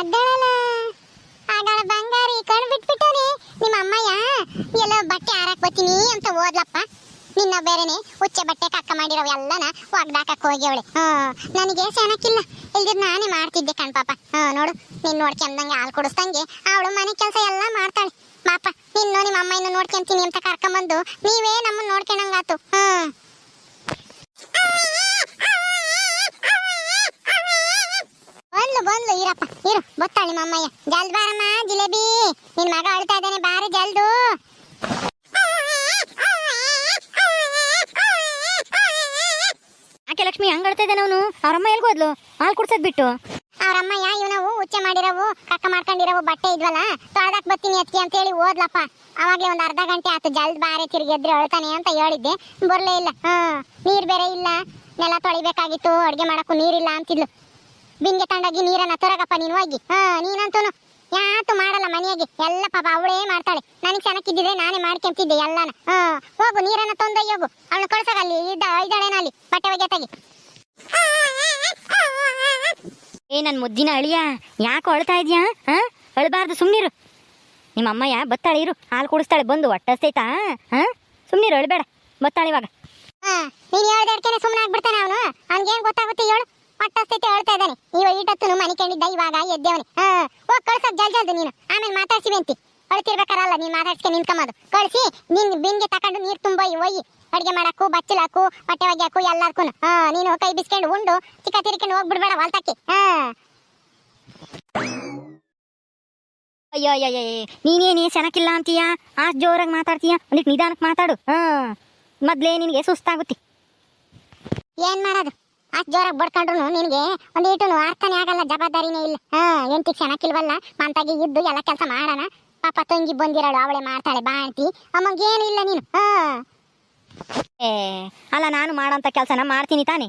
ಅಡ್ಡಳಲ್ಲ ಆಗಳ ಬಂಗಾರಿ ಕಣ್ ಬಿಟ್ಬಿಟ್ಟಾನೆ ನಿಮ್ಮ ಅಮ್ಮಯ್ಯ ಎಲ್ಲ ಬಟ್ಟೆ ಹಾರಕ್ ಬರ್ತೀನಿ ಅಂತ ಓದ್ಲಪ್ಪ. ನಿನ್ನ ಬೇರೆನೆ ಉಚ್ಚೆ ಬಟ್ಟೆ ಕಕ್ಕ ಮಾಡಿರೋ ಎಲ್ಲನ ಒಗ್ದಾಕಕ್ಕೆ ಹೋಗ್ಯವಳೆ. ಹ್ಮ್ ನನಗೆ ಸೆನಕ್ಕಿಲ್ಲ ಇಲ್ದಿದ್ ನಾನೇ ಮಾಡ್ತಿದ್ದೆ ಕಣ್ ಪಾಪ. ಹ್ಮ್ ನೋಡು, ನೀನ್ ನೋಡ್ಕೊಂಡಂಗೆ ಹಾಲು ಕುಡಿಸ್ದಂಗೆ ಅವಳು ಮನೆ ಕೆಲಸ ಎಲ್ಲ ಮಾಡ್ತಾಳೆ. ಪಾಪ ನಿನ್ನು ನಿಮ್ಮ ಅಮ್ಮ ಇನ್ನು ನೋಡ್ಕೊಂತೀನಿ ಅಂತ ಕರ್ಕೊಂಬಂದು ನೀವೇ ನಮ್ಮನ್ನ ನೋಡ್ಕೊಂಡಂಗಾತು. ಹ್ಮ್ ಬಂದ್ಲು ಬಂದ್ಲು. ಇರಪ್ಪ ಇರು ಬತ್ತಾಳಿ ಮಮ್ಮಯ್ಯ ಜಲ್ದ್ ಬಾರಮ್ಮ ಜಿಲೇಬಿ. ನಿನ್ ಮಗ ಅಳ್ತಾ ಇದ್ದಾನೆ ಬಾರಿ ಜಲ್ದು. ಆಕೆ ಲಕ್ಷ್ಮಿ ಹಂಗ ಅಳ್ತಾ ಇದ್ದಾನೆ ಅವನು? ಅವ್ರಮ್ಮ ಎಲ್ಗೋದ್ಲು ಹಾಲು ಕುಡ್ಸೋದ್ ಬಿಟ್ಟು? ಅವ್ರಮ್ಮಯ್ಯ ಇವನವು ಉಚ್ಚೆ ಮಾಡಿರವು ಕಕ್ಕ ಮಾಡ್ಕೊಂಡಿರವು ಬಟ್ಟೆ ಇದ್ವಲ್ಲ? ತೊಳ್ದಾಕ್ ಬತ್ತೀನಿ ಅತ್ತಿ ಅಂತ ಹೇಳಿ ಓದ್ಲಪ್ಪ. ಅವಾಗ್ಲೇ ಒಂದ್ ಅರ್ಧ ಗಂಟೆ ಆತು ಜಲ್ದ್ ಬಾರೆ ತಿರುಗಿ ಎದ್ರೆ ಅಳ್ತಾನೆ ಅಂತ ಹೇಳಿದ್ದೆ. ಬರ್ಲೇ ಇಲ್ಲ. ಹಾ ನೀರ್ ಬೇರೆ ಇಲ್ಲ. ನೆಲ ತೊಳಿಬೇಕಾಗಿತ್ತು ಅಡ್ಗೆ ಮಾಡಕ್ಕೂ ನೀರಿಲ್ಲ ಅಂತಿದ್ಲು. ಬಿಂಗೆ ತಂಡಾಗಿ ನೀರನ್ನ ತರಗಪ್ಪ ನೀನು ಹೋಗಿ. ಹಾ ನೀನಂತೂ ಯಾತು ಮಾಡಲ್ಲ ಮನೆಯಾಗೆ. ಎಲ್ಲ ಪಾಪ ಅವಳೇ ಮಾಡ್ತಾಳೆ. ನನಗೆ ಚೆನ್ನಾಗಿದ್ದಿದ್ರೆ ನಾನೇ ಮಾಡ್ಕೊಂತಿದ್ದೆ ಎಲ್ಲಾನ. ಹಾ ಹೋಗು ನೀರನ್ನ ತೊಂದೊಯ್ಯಿ ಹೋಗು. ಅವಳು ಕಳ್ಸಾಗ ಅಲ್ಲಿ ಇದ್ದ ಇದ್ದಾಳೇನ ಅಲ್ಲಿ ಬಟ್ಟೆ ಒಗೆತಾಗಿ ಏ ನನ್ ಮುದ್ದಿನ ಅಳಿಯ ಯಾಕೆ ಅಳ್ತಾ ಇದೀಯಾ? ಹಾ ಅಳಬಾರ್ದು ಸುಮ್ಮನಿರು ನಿಮ್ಮ ಅಮ್ಮಯ್ಯ ಬತ್ತಾಳೆ ಇರು. ಹಾಲು ಕುಡಿಸ್ತಾಳೆ ಬಂದು ಒಟ್ಟಸ್ತೈತಾ? ಹಾ ಸುಮ್ಮನಿರು ಅಳಬೇಡ. ಬತ್ತಾಳೆ ಇವಾಗ. ಹಾ ನೀನ್ ಹೇಳ್ದಡ್ಕೆನೆ ಸುಮ್ಮನೆ ಆಗ್ಬಿಡ್ತಾನೆ ಅವನು. ಅವ್ನಿಗೇನ್ ಗೊತ್ತಾಗುತ್ತೆ ಹೇಳು. ಹೊಟ್ಟಸ್ತೈತೆ ಹೇಳ್ತಾ ಇದ್ದಾನೆ. ಇವ ಈಟತ್ತು ಮನೆ ಕಂಡಿದ್ದ ಇವಾಗ ಎದ್ದೇವನೆ. ಹಾ ಹೋಗ್ ಕಳ್ಸಕ್ ಜಲ್ ಜಲ್ದು ನೀನು. ಆಮೇಲೆ ಮಾತಾಡ್ಸಿವಿ ಅಂತಿ ಅಳ್ತಿರ್ಬೇಕಾರಲ್ಲ ನೀನ್ ಮಾತಾಡ್ಸ್ಕೆ ನಿಂತ್ಕೊಂಬದು. ಕಳ್ಸಿ, ನಿನ್ ಬಿಂಗೆ ತಕೊಂಡು ನೀರ್ ತುಂಬ ಒಯ್ಯಿ. ಅಡಿಗೆ ಮಾಡಕ್ಕೂ ಬಚ್ಚಲಾಕು ಬಟ್ಟೆ ಒಗ್ಯಾಕು ಎಲ್ಲಾರ್ಕು ಹಾ, ನೀನು ಕೈ ಬಿಸ್ಕೊಂಡು ಉಂಡು, ಚಿಕ್ಕ ತಿರ್ಕೊಂಡು ಹೋಗ್ಬಿಡ್ಬೇಡ ಹೊಲ್ತಕ್ಕೆ. ಹಾ. ಅಯ್ಯೋ ಅಯ್ಯೋ ನೀನೇನೇ ಚೆನ್ನಾಗಿಲ್ಲ ಅಂತೀಯ ಅಷ್ಟು ಜೋರಾಗಿ ಮಾತಾಡ್ತೀಯ ಒಂದಿಟ್ಟು ನಿಧಾನಕ್ಕೆ ಮಾತಾಡು ಹಾ ಮೊದ್ಲೇ ನಿನಗೆ ಸುಸ್ತಾಗುತ್ತೆ ಏನ್ ಮಾಡೋದು ಅಷ್ಟ್ ಜೋರಾಗಿ ಬಡ್ಕೊಂಡ್ರು ನಿನಗೆ ಒಂದೀಟು ಅರ್ಥನೇ ಆಗಲ್ಲ ಜವಾಬ್ದಾರಿನೇ ಇಲ್ಲ. ಹಾ ಎಂಟಿ ಚೆನ್ನಾಗಿಲ್ವಲ್ಲ ಮಂತಾಗಿ ಇದ್ದು ಎಲ್ಲ ಕೆಲಸ ಮಾಡೋಣ. ಪಾಪ ತಂಗಿ ಬಂದಿರೋಳು ಅವಳೆ ಮಾಡ್ತಾಳೆ ಬಾಣ್ತಿ ಅಮ್ಮಂಗೇನು ಇಲ್ಲ ನೀನು. ಹಾ. ಏ ಅಲ್ಲ ನಾನು ಮಾಡೋಂಥ ಕೆಲಸನ ಮಾಡ್ತೀನಿ ತಾನೇ?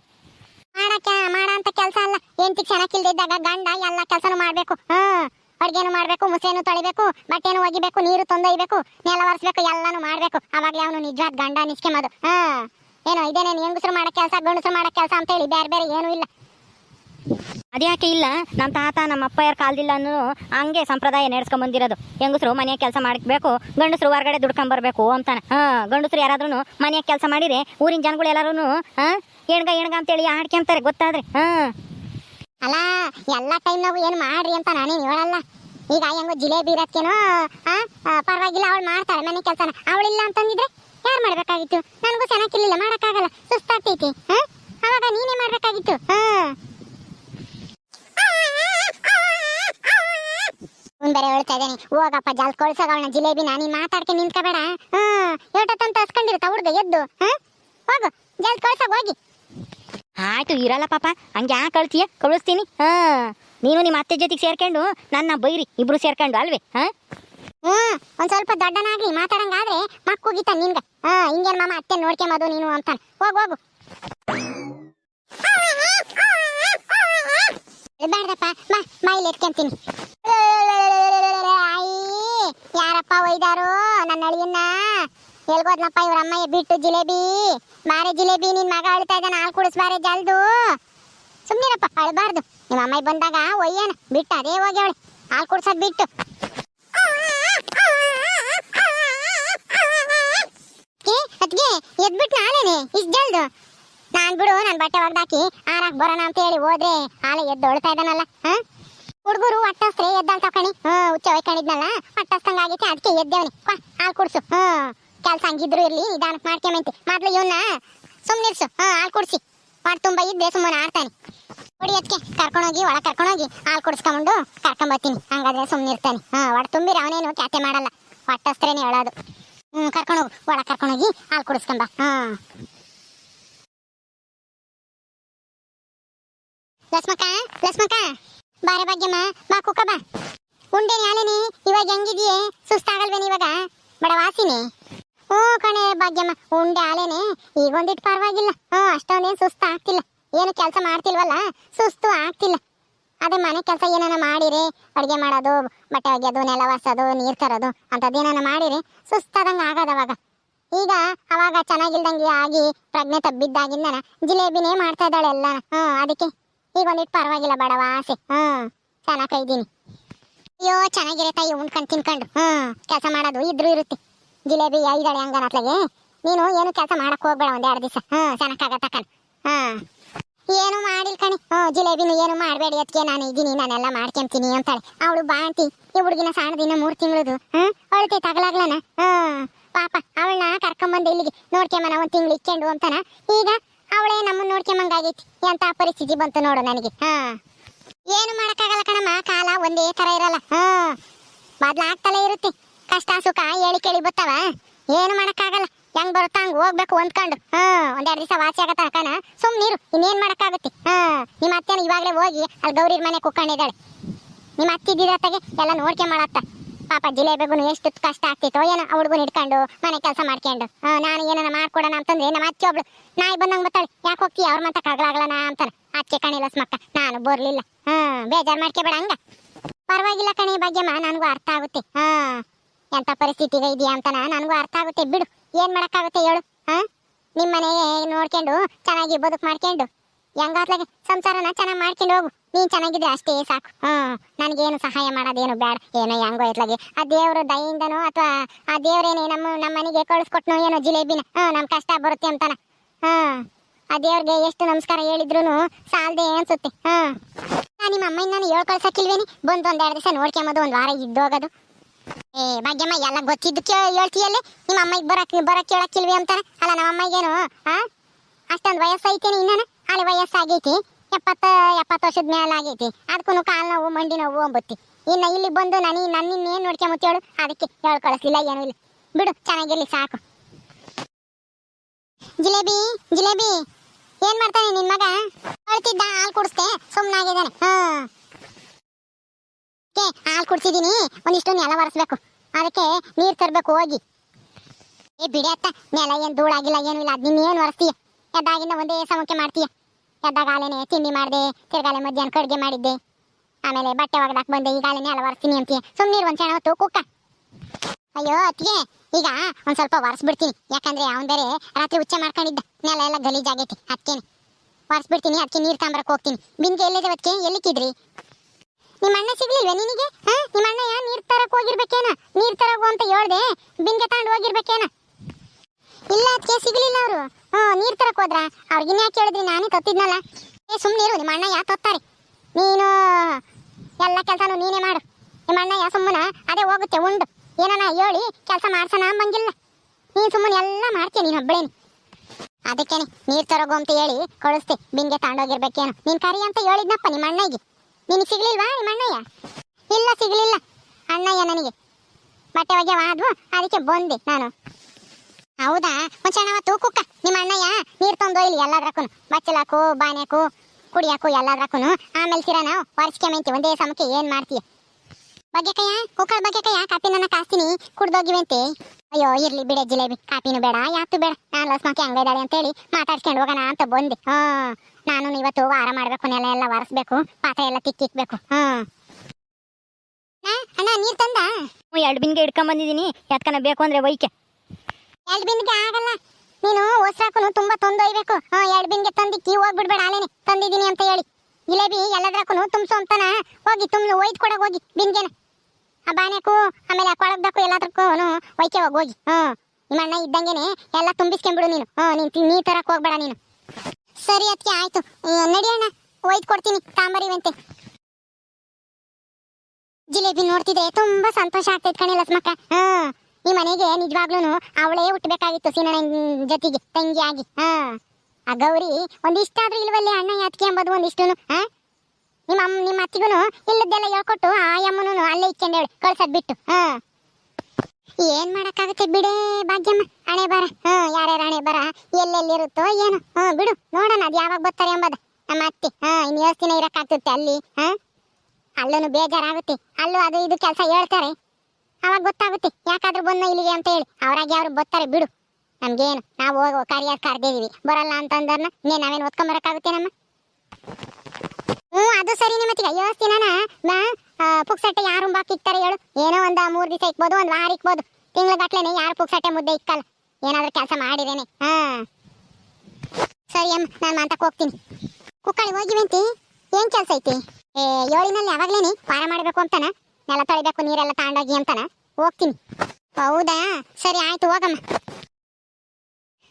ಮಾಡಕ್ಕೆ ಮಾಡಂತ ಕೆಲಸ ಅಲ್ಲ. ಎಂಟಿ ಚೆನ್ನಾಗಿಲ್ದೇ ಇದ್ದಾಗ ಗಂಡ ಎಲ್ಲ ಕೆಲಸನೂ ಮಾಡಬೇಕು. ಹಾ ಅಡುಗೆನೂ ಮಾಡಬೇಕು ಮುಸೇನು ತೊಳಿಬೇಕು ಬಟ್ಟೆನು ಒಗಿಬೇಕು ನೀರು ತೊಂದೊಯ್ಬೇಕು ನೆಲ ಒರೆಸ್ಬೇಕು ಎಲ್ಲನೂ ಮಾಡಬೇಕು. ಅವಾಗಲೇ ಅವನು ನಿಜವಾದ ಗಂಡ ನಿಸ್ಕೆಮದು ಹಾ. ಏನೋ ಇದೇನೇನು ಹೆಂಗಸರು ಮಾಡೋ ಕೆಲಸ ಗಂಡಸರು ಮಾಡೋ ಕೆಲಸ ಅಂತ ಹೇಳಿ ಬೇರೆ ಬೇರೆ ಏನೂ ಇಲ್ಲ. ಅದ್ಯಾಕೆ ಇಲ್ಲ? ನಮ್ಮ ತಾತ ನಮ್ಮ ಅಪ್ಪಯ್ಯರ ಕಾಲದಿಲ್ಲ ಅನ್ನೋ ಹಂಗೆ ಸಂಪ್ರದಾಯ ನಡೆಸ್ಕೊಂಡ್ ಬಂದಿರೋದು. ಹೆಂಗಸರು ಮನೆಯ ಕೆಲಸ ಮಾಡಬೇಕು ಗಂಡಸರು ಹೊರಗಡೆ ದುಡ್ಕೊಂಬರ್ಬೇಕು ಅಂತಾನೆ. ಹಾಂ ಗಂಡಸರು ಯಾರಾದ್ರೂ ಮನೆಯ ಕೆಲಸ ಮಾಡಿದರೆ ಊರಿನ ಜನಗಳು ಎಲ್ಲರೂ ಹಾ ಎಣ್ಗ ಎಣ್ಗ ಅಂತೇಳಿ ಆಡ್ಕೊಂತಾರೆ ಗೊತ್ತಾದ್ರೆ ಹಾಂ. ಅಲ್ಲ ಎಲ್ಲ ಟೈಮ್ನಾಗು ಏನು ಮಾಡ್ರಿ ಅಂತ ನಾನೇನು ಹೇಳಲ್ಲ. ಈಗ ಹೆಂಗೋ ಜಿಲೇಬಿ ಇರೋಕ್ಕೇನೋ ಆ, ಪರವಾಗಿಲ್ಲ ಅವಳು ಮಾಡ್ತಾಳೆ ಮನೆ ಕೆಲಸನ. ಅವಳಿಲ್ಲ ಅಂತಂದಿದ್ರೆ? ಯಾರು ಮಾಡಬೇಕಾಗಿತ್ತು? ನನಗೂ ಚೆನ್ನಾಗಿರ್ಲಿಲ್ಲ ಮಾಡೋಕ್ಕಾಗಲ್ಲ. ಸುಸ್ತಾಗ್ತೈತಿ, ಹಾಂ? ಅವಾಗ ನೀನೇ ಮಾಡಬೇಕಾಗಿತ್ತು. ಹಾಂ. ಅವ್ನ್ ಬೇರೆ ಹೇಳ್ತಾ ಇದ್ದಾನೆ, ಹೋಗಪ್ಪ, ಜಲ್ ಕೊಳ್ಸಾಗ ಅವಳನ್ನ ಜಿಲೇಬಿ ನಾನು ಮಾತಾಡ್ಕೊಂಡು ನಿಂತ್ಕೋಬೇಡ, ಹಾ? ಏಟತ್ತಂತ ಹಸ್ಕೊಂಡಿರುತ್ತ ಹುಡ್ಗ ಎದ್ದು, ಹಾ? ಹೋಗು, ಜಲ್ ಕೊಳ್ಸಾಗ ಹೋಗಿ. ಆಯ್ತು, ಇರಲ್ಲ ಪಾಪ, ಹಂಗೆ ಯಾಕೆ ಕಳ್ತೀಯ ಕಳಿಸ್ತೀನಿ, ಹಾ? ನೀನು ನಿಮ್ಮ ಅತ್ತೆ ಜೊತೆಗೆ ಸೇರ್ಕೊಂಡು, ನನ್ನ ಬೈರಿ, ಇಬ್ರು ಸೇರ್ಕೊಂಡು, ಅಲ್ವೇ, ಹಾ? ಹ್ಮ್, ಒಂದ್ ಸ್ವಲ್ಪ ದೊಡ್ಡನಾಗ್ಲಿ, ಮಾತಾಡಂಗಾದ್ರೆ ಮಕ್ಕುಗಿತ ನಿನ್ಗ. ಹಾ, ಹಿಂಗೇನ್ ಮಾಮ ಅತ್ತೆ ನೋಡ್ಕೊಂಬದು ನೀನು ಅಂತಾನೆ. ಹೋಗ್, ಹೋಗು. ಬೇಡದಪ್ಪ ಬಾ ಮೈಲ್ ಎತ್ಕೊಂತೀನಿ. ಯಾರಪ್ಪ ಒಯ್ದಾರು ನನ್ನ ಅಳಿಯನ್ನ. ಎಲ್ಗೋದ್ನಪ್ಪ ಇವ್ರ ಅಮ್ಮಯ್ಯ ಬಿಟ್ಟು ಜಿಲೇಬಿ. ಬಾರೆ ಜಿಲೇಬಿ, ನಿನ್ ಮಗ ಅಳ್ತಾ ಇದ್ದಾನೆ, ಹಾಲು ಕುಡಿಸ್ಬಾರೆ ಜಲ್ದು. ಸುಮ್ನಿರಪ್ಪ, ಅಳ್ಬಾರ್ದು. ನಿಮ್ಮ ಅಮ್ಮಯ್ಯ ಬಂದಾಗ ಒಯ್ಯನ ಬಿಟ್ಟು, ಅದೇ ಹೋಗ್ಯವಳೆ ಹಾಲು ಕುಡ್ಸೋದ್ ಬಿಟ್ಟು. ಅದ್ಗೆ ಎದ್ಬಿಟ್ಟು ನಾನೇನೆ? ಇಷ್ಟ್ ಜಲ್ದು? ನಾನ್ ಬಿಡು, ನನ್ ಬಟ್ಟೆ ಒಗ್ದಾಕಿ ಆರಾಕ್ ಬರೋಣ ಅಂತ ಹೇಳಿ ಹೋದ್ರೆ ಹಾಲೆ ಎದ್ದು ಹೊಳ್ತಾ ಇದ್ದಾನಲ್ಲ, ಹ? ಹುಡುಗರು ಒಟ್ಟಸ್ತ್ರೆ ಎದ್ದಾಳ್ ತಕಣಿ ಹ್ಮ್ ಹುಚ್ಚ ಒಯ್ಕೊಂಡಿದ್ನಲ್ಲ ಒಟ್ಟಸ್ತಂಗ ಆಗೈತೆ ಅದಕ್ಕೆ ಎದ್ದೇವನಿ. ಕ್ವಾ ಹಾಲು ಕುಡ್ಸು. ಹ್ಮ್ ಕೆಲ್ಸ ಹಂಗಿದ್ರು ಇರ್ಲಿ, ನಿಧಾನಕ್ ಮಾಡ್ಕೊಂಬಂತಿ ಮೊದ್ಲು ಇವನ್ನ ಸುಮ್ನಿರ್ಸು ಹ್ಮ್ ಹಾಲು ಕುಡ್ಸಿ. ಹೊಟ್ಟೆ ತುಂಬ ಇದ್ದೆ, ಸುಮ್ಮನೆ ಆಡ್ತಾನೆ. ಹೊಡಿ ಅದಕ್ಕೆ ಕರ್ಕೊಂಡೋಗಿ, ಒಳಗೆ ಕರ್ಕೊಂಡೋಗಿ ಹಾಲು ಕುಡಿಸ್ಕೊಂಬಂಡು ಕರ್ಕೊಂಬರ್ತೀನಿ ಹಂಗಾದ್ರೆ ಸುಮ್ಮನಿರ್ತಾನೆ ಹಾ, ಹೊಟ್ಟೆ ತುಂಬಿರಿ ಅವನೇನು ಕ್ಯಾತೆ ಮಾಡಲ್ಲ. ಹೊಟ್ಟಸ್ತ್ರೇನೆ ಹೇಳೋದು ಹ್ಮ್ ಕರ್ಕೊಂಡೋಗು ಒಳಗೆ ಕರ್ಕೊಂಡೋಗಿ ಹಾಲು ಕುಡಿಸ್ಕೊಂಬ ಹಾ. ಲಸ್ಮಕ್ಕ ಲಸ್ಮಕ್ಕ ಬಾರೆ ಭಾಗ್ಯಮ್ಮ. ಬಾ ಕುಕ್ಕ ಬಾ. ಉಂಡೇನಿ, ಆಲೇನಿ, ಇವಾಗ ಹೆಂಗಿದೀಯೆ? ಸುಸ್ತಾಗಲ್ವೇನಿ ಇವಾಗ? ಬಡ ವಾಸಿನಿ. ಹ್ಞೂ ಕಣೆ ಭಾಗ್ಯಮ್ಮ, ಉಂಡೆ ಆಲೇನಿ ಈಗೊಂದಿಟ್ಟು ಪರವಾಗಿಲ್ಲ. ಹ್ಞೂ, ಅಷ್ಟೊಂದೇನು ಸುಸ್ತು ಆಗ್ತಿಲ್ಲ ಏನು ಕೆಲಸ ಮಾಡ್ತಿಲ್ವಲ್ಲ? ಸುಸ್ತು ಆಗ್ತಿಲ್ಲ. ಅದೇ ಮನೆ ಕೆಲಸ ಏನಾನ ಮಾಡಿರಿ? ಅಡುಗೆ ಮಾಡೋದು, ಬಟ್ಟೆ ಒಗೆಯೋದು, ನೆಲ ಒರ್ಸೋದು, ನೀರು ತರೋದು ಅಂಥದ್ದೇನಾನ ಮಾಡಿರಿ? ಸುಸ್ತಾದಂಗೆ ಆಗೋದು ಅವಾಗ. ಈಗ ಅವಾಗ ಚೆನ್ನಾಗಿಲ್ದಂಗೆ ಆಗಿ ಪ್ರಜ್ಞೆ ತಬ್ಬಿದ್ದಾಗಿಂದನ ಜಿಲೇಬಿನೇ ಮಾಡ್ತಾ ಇದ್ದಾಳೆ ಎಲ್ಲ ಹ್ಞೂ, ಅದಕ್ಕೆ. ಈಗ ಒಂದಿಟ್ಟು ಪರವಾಗಿಲ್ಲ ಬಡವ ಆಸೆ. ಹ್ಞೂ, ಚೆನ್ನಾಗಿ ಕೈದೀನಿ. ಅಯ್ಯೋ ಚೆನ್ನಾಗಿರೋ ತಾಯಿ ಉಂಡ್ಕೊಂಡು ತಿನ್ಕೊಂಡು. ಹ್ಞೂ, ಕೆಲಸ ಮಾಡೋದು ಇದ್ರೂ ಇರುತ್ತೆ. ಜಿಲೇಬಿ ಐದಾಳೆ ಹಂಗನ ಅತ್ಲಾಗೆ. ನೀನು ಏನು ಕೆಲಸ ಮಾಡಕ್ಕೆ ಹೋಗ್ಬೇಡ ಒಂದ್ ಎರಡು ದಿವಸ. ಹ್ಞೂ, ಚೆನ್ನಾಗಿ ಕಣಿ ಜಿಲೇಬಿನು ಏನು ಮಾಡಬೇಡಿ, ಅದಕ್ಕೆ ನಾನು ಇದ್ದೀನಿ ನಾನೆಲ್ಲ ಮಾಡ್ಕೊಂತೀನಿ ಅಂತಾಳೆ. ಅವಳು ಬಾಂತಿ ಈ ಹುಡುಗಿನ ಸಣ್ಣ ಮೂರು ತಿಂಗಳದು ಹ್ಞೂ ಅವಳಿಗೆ ತಗಲಾಗ್ಲನ? ಹ್ಞೂ ಪಾಪ, ಅವಳನ್ನ ಕರ್ಕೊಂಬಂದು ಇಲ್ಲಿಗೆ, ನೋಡ್ಕೊಂಬನ ಒಂದು ತಿಂಗಳು ಇಕ್ಕೊಂಡು ಅಂತಾನ? ಈಗ ಅವಳೇ ನಮ್ಮನ್ನ ನೋಡ್ಕೊಂಬಂಗಾಗೈತಿ, ಎಂತ ಪರಿಸ್ಥಿತಿ ಬಂತು ನೋಡು ನನಗೆ, ಹಾ. ಏನು ಮಾಡೋಕ್ಕಾಗಲ್ಲ ಕಣಮ್ಮ, ಕಾಲ ಒಂದೇ ಥರ ಇರಲ್ಲ ಹ್ಮ್ ಬದಲಾಗ್ತಲೇ ಇರುತ್ತೆ, ಕಷ್ಟ ಸುಖ ಹೇಳಿ ಕೇಳಿ ಬರ್ತಾವ ಏನು ಮಾಡಕ್ಕಾಗಲ್ಲ. ಹೆಂಗ್ ಬರುತ್ತಾ ಹಂಗ್ ಹೋಗ್ಬೇಕು ಹೊಂದ್ಕೊಂಡು. ಹ್ಮ್, ಒಂದೆರಡು ದಿವಸ ವಾಸಿ ಆಗತ್ತ ಸುಮ್ ನೀರು ಇನ್ನೇನ್ ಮಾಡಕ್ಕಾಗುತ್ತೆ? ಹ್ಮ್, ನಿಮ್ಮ ಅತ್ತೆನ ಇವಾಗ್ಲೇ ಹೋಗಿ ಅಲ್ಲಿ ಗೌರಿ ಮನೆ ಕುಕ್ಕೊಂಡಿದ್ದಾಳೆ. ನಿಮ್ಮ ತಗೆ ಎಲ್ಲ ನೋಡ್ಕೆ ಮಾಡತ್ತ. ಪಾಪ ಜಿಲೇಬಿಗೂ ಎಷ್ಟು ಕಷ್ಟ ಆಗ್ತಿತ್ತೋ ಏನೋ ಹುಡುಗನ ಹಿಡ್ಕೊಂಡು ಮನೆ ಕೆಲಸ ಮಾಡ್ಕೊಂಡು. ನಾನು ಏನಾರ ಮಾಡ್ಕೊಡೋಣ ಅಂತಂದ್ರೆ ನಮ್ಮ ಅತ್ತೆ ಒಬ್ಳು, ನಾಯಿ ಬಂದಂಗ್ ಬರ್ತಾಳೆ ಯಾಕೆ ಹೋಗ್ತೀಯ ಅವ್ರ ಮತ್ತ ಕಗ್ಲಾಗ್ಲನ ಅಂತಾನೆ. ಅಚ್ಚೆ ಕಣಿಲ್ಲ ಸ್ಮಕ್ಕ ನಾನು ಬರ್ಲಿಲ್ಲ. ಹ್ಮ್, ಬೇಜಾರ್ ಮಾಡ್ಕೋಬೇಡ ಹಂಗ. ಪರವಾಗಿಲ್ಲ ಕಣಿ ಭಾಗ್ಯಮ್ಮ, ನನಗೂ ಅರ್ಥ ಆಗುತ್ತೆ. ಹಾ ಎಂತ ಪರಿಸ್ಥಿತಿಗೆ ಇದೆಯಾ ಅಂತ ನನಗೂ ಅರ್ಥ ಆಗುತ್ತೆ. ಬಿಡು. ಏನ್ ಮಾಡಕ್ಕಾಗುತ್ತೆ ಹೇಳು, ಹಾ? ನಿಮ್ಮನೆ ನೋಡ್ಕೊಂಡು ಚೆನ್ನಾಗಿ ಬದುಕು ಮಾಡ್ಕೊಂಡು ಹೆಂಗಾತ್ಲಾಗೆ ಸಂಸಾರನ ಚೆನ್ನಾಗಿ ಮಾಡ್ಕೊಂಡು ಹೋಗು. ನೀನ್ ಚೆನ್ನಾಗಿದ್ರೆ ಅಷ್ಟೇ ಸಾಕು. ಹ್ಮ್ ನನಗೇನು ಸಹಾಯ ಮಾಡೋದೇನು ಬೇಡ ಏನೋ ಹೆಂಗೋ ಇತ್ಲಾಗೆ ಆ ದೇವ್ರ ದಯಿಂದನೋ ಅಥವಾ ಆ ದೇವ್ರೇನೆ ನಮ್ಮ ನಮ್ಮ ಮನೆಗೆ ಕಳಿಸ್ಕೊಟ್ನೋ ಏನೋ ಜಿಲೇಬಿನ, ಹಾ, ನಮ್ ಕಷ್ಟ ಬರುತ್ತೆ ಅಂತಾನ. ಹಾ, ಆ ದೇವ್ರಿಗೆ ಎಷ್ಟು ನಮಸ್ಕಾರ ಹೇಳಿದ್ರು ಸಾಲದೆ ಅನ್ಸುತ್ತೆ. ಹಾ. ನಿಮ್ಮ ಅಮ್ಮನ ನಾನು ಹೇಳ್ಕೊಳ್ಸಕ್ಕಿಲ್ವೇನಿ? ಬಂದು ಒಂದ್ ಎರಡು ದಿವಸ ನೋಡ್ಕೊಂಬೋದು, ಒಂದ್ ವಾರ ಇದ್ದೋಗೋದು ಏ ಭಾಗ್ಯಮ್ಮ ಎಲ್ಲ ಗೊತ್ತಿದ್ದಕ್ಕೆ ಹೇಳ್ತೀಯಲ್ಲಿ ನಿಮ್ಮ ಅಮ್ಮಗೆ ಬರಕ್ ಬರಕ್ ಕೇಳಕ್ಕಿಲ್ವಿ ಅಂತಾರ? ಅಲ್ಲ, ನಮ್ಮ ಅಮ್ಮಗೇನು, ಆ? ಅಷ್ಟೊಂದು ವಯಸ್ಸೈತೇನೆ ಇನ್ನೇನು? ಅಲ್ಲಿ ವಯಸ್ಸಾಗೈತಿ. ಎಪ್ಪತ್ತ, ಎಪ್ಪತ್ತು ವರ್ಷದ ಮೇಲೆ ಆಗೈತಿ. ಅದಕ್ಕೂ ಕಾಲು ನೋವು, ಮಂಡಿ ನೋವು ಅಂಬತ್ತಿ ಇನ್ನು ಇಲ್ಲಿ ಬಂದು ನಾನು ನನ್ನಿನ್ನೇನು ನೋಡ್ಕೊಂಬತ್ತಿ ಹೇಳು? ಅದಕ್ಕೆ ಹೇಳ್ ಕಳಿಸ್ಲಿಲ್ಲ ಏನೂ ಇಲ್ಲ. ಬಿಡು, ಚೆನ್ನಾಗಿರ್ಲಿ, ಸಾಕು. ಜಿಲೇಬಿ ಜಿಲೇಬಿ, ಏನ್ ಮಾಡ್ತಾನೆ ನಿನ್ ಮಗ? ಹೇಳ್ತಿದ್ದ ಹಾಲು ಕುಡಿಸ್ದೆ ಸುಮ್ಮನಾಗಿದ್ದಾನೆ ಹಾ ಕೆ ಹಾಲು ಕುಡ್ಸಿದೀನಿ. ಒಂದಿಷ್ಟು ನೆಲ ಒರೆಸ್ಬೇಕು. ಅದಕ್ಕೆ ನೀರು ತರಬೇಕು, ಹೋಗಿ. ಏ ಬಿಡಿ ಅತ್ತ, ನೆಲ ಏನು ಧೂಳಾಗಿಲ್ಲ ಏನು ಇಲ್ಲ. ಅದನ್ನ ನೀನ್ ಏನ್ ಒರೆಸ್ತೀಯ? ಎದ್ದಾಗಿಂದ ಒಂದೇ ಸಮಕ್ಕೆ ಮಾಡ್ತೀಯ? ಎದ್ದಾಗಾಲೇನೆ ತಿಂಡಿ ಮಾಡಿದೆ, ತಿರ್ಗಾಲೆ ಮಧ್ಯಾಹ್ನ ಕಡ್ಗೆ ಮಾಡಿದ್ದೆ. ಆಮೇಲೆ ಬಟ್ಟೆ ಒಗೆದಾಕ್ ಬಂದೆ ಈಗಾಲೆ ನೆಲ ಒರೆಸ್ತೀನಿ ಅಂತೀಯ. ಸುಮ್ಮನೆ ಒಂದು ಕ್ಷಣ ಹೊತ್ತು ಕುಕ್ಕ. ಅಯ್ಯೋ, ಅತ್ತಿಗೆ, ಈಗ ಒಂದು ಸ್ವಲ್ಪ ಒರೆಸ್ಬಿಡ್ತೀನಿ. ಯಾಕಂದ್ರೆ ಅವನು ಬೇರೆ ರಾತ್ರಿ ಉಚ್ಚ ಮಾಡ್ಕೊಂಡಿದ್ದ. ನೆಲ ಎಲ್ಲ ಗಲೀಜಾಗೈತಿ ಅದಕ್ಕೇನೆ ಒರೆಸ್ಬಿಡ್ತೀನಿ ಅದಕ್ಕೆ ನೀರು ತಾಂಬರಕ್ಕೆ ಹೋಗ್ತೀನಿ. ಬಿಂದಿಗೆ ಎಲ್ಲಿದೆ ಅದಕ್ಕೆ ಎಲ್ಲಿಕ್ಕಿದ್ರಿ ನಿಮ್ಮ ಅಣ್ಣ ಸಿಗ್ಲಿಲ್ವೇ ನಿನಗೆ? ಹಾ? ನಿಮ್ಮ ಅಣ್ಣ ಯಾ ನೀರ್ ತರಕ್ ಹೋಗಿರ್ಬೇಕೇನ? ನೀರ್ ತರಕ್ ಅಂತ ಹೇಳ್ದೆ. ಬಿನ್ಗೆ ತಗೊಂಡು ಹೋಗಿರ್ಬೇಕೇನ? ಇಲ್ಲ, ಅದಕ್ಕೆ ಸಿಗ್ಲಿಲ್ಲ ಅವರು. ಹ್ಮ್ ನೀರ್ ತರಕ್ ಹೋದ್ರ? ಅವ್ರಿಗೆ ಇನ್ಯಾಕೆ ಹೇಳಿದ್ರಿ ನಾನೇ ತತ್ತಿದ್ನಲ್ಲ. ಏ ಇರು ನಿಮ್ಮ ಅಣ್ಣ ಯಾ ತತ್ತಾರೆ? ನೀನು ಎಲ್ಲ ಕೆಲಸನೂ ನೀನೇ ಮಾಡು. ನಿಮ್ಮ ಅಣ್ಣ ಯಾ ಸುಮ್ಮನ? ಅದೇ ಹೋಗುತ್ತೆ, ಉಂಡು. ಏನನ ಹೇಳಿ ಕೆಲಸ ಮಾಡ್ಸೋಣ ಅಂಬಂಗಿಲ್ಲ. ನೀನ್ ಸುಮ್ಮನೆ ಎಲ್ಲ ಮಾಡ್ತೀಯ, ನೀನು ಒಬ್ಬಳೇನು ಅದಕ್ಕೇನೆ, ನೀರ್ ತರೋಗು ಅಂತ ಹೇಳಿ ಕಳಿಸ್ತಿ ಬಿಂಗೆ ತಗೊಂಡೋಗಿರ್ಬೇಕೇನು ನೀನ್ ಕರಿ ಅಂತ ಹೇಳಿದ್ನಪ್ಪ ನಿಮ್ಮ ಅಣ್ಣಗೆ. ನಿನಗೆ ಸಿಗ್ಲಿಲ್ವಾ ನಿಮ್ಮ ಅಣ್ಣಯ್ಯ ಇಲ್ಲ, ಸಿಗ್ಲಿಲ್ಲ. ಅಣ್ಣಯ್ಯ ನನಗೆ. ಬಟ್ಟೆ ಒಗ್ಯವ ಆದ್ವು, ಅದಕ್ಕೆ ಬಂದೆ ನಾನು. ಹೌದಾ? ಒಂದ್ ಕ್ಷಣ ಹೊತ್ತು ಕುಕ್ಕ ನಿಮ್ಮ ಅಣ್ಣಯ್ಯ, ನೀರು ತಂದು ಇಲ್ಲಿ ಎಲ್ಲದ್ರಕ್ಕೂ ಬಚ್ಚಲಾಕು ಬಾನ್ಯಾಕು ಕುಡಿಯಾಕು ಎಲ್ಲದ್ರಕ್ಕೂ ಆಮೇಲೆ ಸಿರನ ಒರೆಸ್ಕೊಂಬಂತಿ ಒಂದೇ ಸಮಕ್ಕೆ ಏನ್ ಮಾಡ್ತೀಯ? ಬಗ್ಗೆಕಯ್ಯ ಕುಕ್ಕಳ ಬಗ್ಗೆಕಯ್ಯ ಕಾಪಿ ನನ್ನ ಕಾಸ್ತೀನಿ. ಕುಡ್ದೋಗಿವಂತೆ. ಅಯ್ಯೋ, ಇರ್ಲಿ ಬಿಡ ಜಿಲೇಬಿ. ಕಾಪಿನೂ ಬೇಡ, ಯಾತು ಬೇಡ. ನಾನು ಲಸ್ಮಕ್ಕೆ ಹಂಗಿದ್ದಾಳೆ ಅಂತೇಳಿ ಮಾತಾಡ್ಸ್ಕೊಂಡು ಹೋಗೋಣ ಅಂತ ಬಂದೆ. ಹಾ. ನಾನು ಇವತ್ತು ವಾರ ಮಾಡ್ಬೇಕು ನೆಲ ಎಲ್ಲ ಒರೆಸ್ಬೇಕು ಪಾತ್ರೆ ಎಲ್ಲ ತಿಕ್ಕಿಕ್ಬೇಕು ಹಾ ಆ, ಅಣ್ಣ ನೀರ್ ತಂದ? ಎರಡು ಬಿನ್ಗೆ ಹಿಡ್ಕೊಂಡ್ ಬಂದಿದ್ದೀನಿ. ಯಾತ್ಕನ ಬೇಕು ಅಂದ್ರೆ ಒಯ್ಕೆ. ಎರಡು ಬಿನ್ಗೆ ಆಗಲ್ಲ. ನೀನು ಹೊಸಾಕು ತುಂಬಾ ತಂದೊಯ್ಬೇಕು ಹಾ ಎರಡು ಬಿನ್ಗೆ ತಂದಿಕ್ಕಿ ಹೋಗ್ಬಿಡ್ಬೇಡ ಅಲ್ಲೇನೆ ತಂದಿದ್ದೀನಿ ಅಂತ ಹೇಳಿ. ಜಿಲೇಬಿ ಎಲ್ಲದ್ರಾಕು ತುಂಬಿಸು ಅಂತಾನ. ಹೋಗಿ ತುಂಬ ಒಯ್ದು ಕೊಡ ಹೋಗಿ ಬಿನ್ಗೆನ ಆ ಬಾನೆಕು ಆಮೇಲೆ ಆ ಕೊಳಗ್ದಕ್ಕೂ ಎಲ್ಲದಕ್ಕೂ ಒಯ್ಕೆ ಹೋಗಿ ಹೋಗಿ. ಹ್ಮ್. ನಿಮ್ಮ ಅಣ್ಣ ಇದ್ದಂಗೆನೆ ಎಲ್ಲ ತುಂಬಿಸ್ಕೊಂಬಿಡು ನೀನು. ಹ್ಮ್ ನೀನ್ ನೀ ತರಕ್ ಹೋಗ್ಬೇಡ ನೀನು. ಸರಿ ಅದಕ್ಕೆ ಆಯ್ತು. ನಡಿಯೋಣ ಒಯ್ದು ಕೊಡ್ತೀನಿ. ತಾಂಬರಿವಂತೆ ಜಿಲೇಬಿ ನೋಡ್ತಿದ್ರೆ ತುಂಬಾ ಸಂತೋಷ ಆಗ್ತೈತ್ ಕಣೆ ಲಸ್ಮಕ್ಕ. ಹಾ, ಈ ಮನೆಗೆ ನಿಜವಾಗ್ಲೂನು ಅವಳೇ ಹುಟ್ಟಬೇಕಾಗಿತ್ತು ಸೀನಣ್ಣ ಜೊತೆಗೆ ತಂಗಿಯಾಗಿ ಹಾ, ಆ ಗೌರಿ ಒಂದಿಷ್ಟಾದ್ರೂ ಇಲ್ವಲ್ಲೇ ಅಣ್ಣ ಯಾತಕ್ಕೆ ಎಂಬುದು ಒಂದಿಷ್ಟುನು, ಹಾ? ನಿಮ್ಮ ನಿಮ್ಮ ಅತ್ತಿಗೂ ಇಲ್ಲದ್ದೆಲ್ಲ ಹೇಳ್ಕೊಟ್ಟು ಆ ಅಮ್ಮನೂ ಅಲ್ಲೇ ಇಕ್ಕೊಂಡೇಳು ಕಳ್ಸದ್ ಬಿಟ್ಟು ಹಾ? ಏನ್ ಮಾಡಕ್ಕಾಗುತ್ತೆ ಬಿಡೇ ಭಾಗ್ಯಮ್ಮ? ಹಣೆ ಬರ. ಹ್ಮ್ ಯಾರ್ಯಾರ ಹಣೆ ಬರ? ಎಲ್ಲೆಲ್ಲಿರುತ್ತೋ ಏನು. ಹ್ಮ್ ಬಿಡು. ನೋಡೋಣ, ಅದು ಯಾವಾಗ ಬರ್ತಾರೆ ಎಂಬುದ. ನಮ್ಮ ಅತ್ತೆ. ಹಾ ಇನ್ನು ಎಷ್ಟು ದಿನ ಇರಕ್ಕಾಗ್ತುತ್ತೆ ಅಲ್ಲಿ. ಹಾ ಅಲ್ಲೂ ಬೇಜಾರಾಗುತ್ತೆ. ಅಲ್ಲೂ ಅದು ಇದು ಕೆಲಸ ಹೇಳ್ತಾರೆ. ಅವಾಗ ಗೊತ್ತಾಗುತ್ತೆ. ಯಾಕಾದ್ರೂ ಬಂದ ಇಲ್ಲಿಗೆ ಅಂತ ಹೇಳಿ. ಅವರಾಗಿ ಯಾರು ಬರ್ತಾರೆ ಬಿಡು. ನಮ್ಗೇನು, ನಾವು ಹೋಗೋ ಕಾರ್ಯ ಕರ್ದಿದೀವಿ ಬರಲ್ಲ ಅಂತಂದ್ರನ್ನ ನೀ ನಾವೇನು ಓದ್ಕೊಂಬರಕ್ಕಾಗುತ್ತೆ ನಮ್ಮ ಹ್ಞೂ, ಅದು ಸರಿ ನಿಮ್ಮತ್ತೀಗ. ಯೋಸ್ತಿನ ಪುಕ್ಸಟ್ಟೆ ಯಾರು ಬಾಕಿ ಇಕ್ತಾರೆ ಹೇಳು? ಏನೋ ಒಂದು ಮೂರು ದಿವಸ ಇಕ್ಬೋದು, ಒಂದು ವಾರ ಇಕ್ಬೋದು. ತಿಂಗಳ ಗಟ್ಲೆನೆ ಯಾರು ಪುಕ್ಸಟ್ಟೆ ಮುದ್ದೆ ಇಕ್ಕಲ್ಲ. ಏನಾದ್ರೂ ಕೆಲಸ ಮಾಡಿದೇನೆ ಹಾ. ಸರಿ, ಅಮ್ಮ, ನಾನು ಮಾತಕ್ಕೆ ಹೋಗ್ತೀನಿ. ಕುಕ್ಕಳಿ ಹೋಗಿವಂತಿ ಏನ್ ಕೆಲಸ ಐತಿ? ಏ ಏಳಿನಲ್ಲಿ ಯಾವಾಗ್ಲೇನಿ ಪಾರ ಮಾಡಬೇಕು ಅಂತಾನ? ನೆಲ ತೊಳಿಬೇಕು, ನೀರೆಲ್ಲ ತಾಂಡೋಗಿ ಅಂತಾನ? ಹೋಗ್ತೀನಿ. ಹೌದಾ? ಸರಿ, ಆಯ್ತು, ಹೋಗಮ್ಮ.